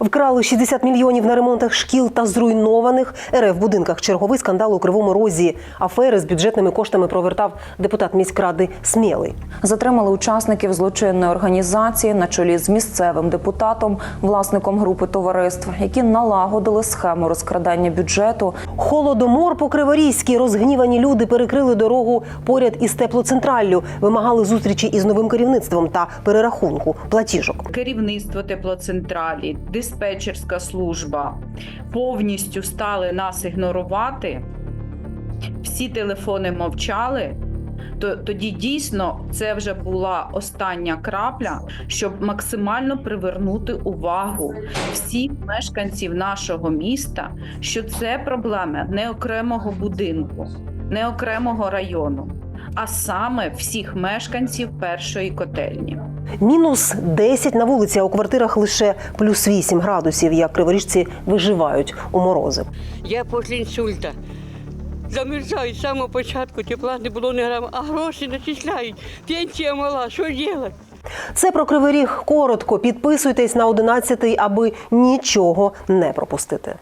Вкрали 60 мільйонів на ремонтах шкіл та зруйнованих РФ будинках. Черговий скандал у Кривому Розі. Афери з бюджетними коштами провертав депутат міськради Смілий. Затримали учасників злочинної організації на чолі з місцевим депутатом, власником групи товариств, які налагодили схему розкрадання бюджету. Холодомор по Криворізькій. Розгнівані люди перекрили дорогу поряд із теплоцентраллю, вимагали зустрічі із новим керівництвом та перерахунку платіжок. керівництво теплоцентралі, диспетчерська служба повністю стали нас ігнорувати, всі телефони мовчали. То тоді дійсно це вже була остання крапля, щоб максимально привернути увагу всіх мешканців нашого міста, що це проблема не окремого будинку, не окремого району, а саме всіх мешканців першої котельні. Мінус 10 на вулиці, а у квартирах лише плюс 8 градусів. Як криворіжці виживають у морози. Я після інсульта. Замерзаю з самого початку, тепла не було ні грама, а гроші начисляють. Пенсія мала, що робити? Це про кривий ріг коротко. Підписуйтесь на 11 аби нічого не пропустити.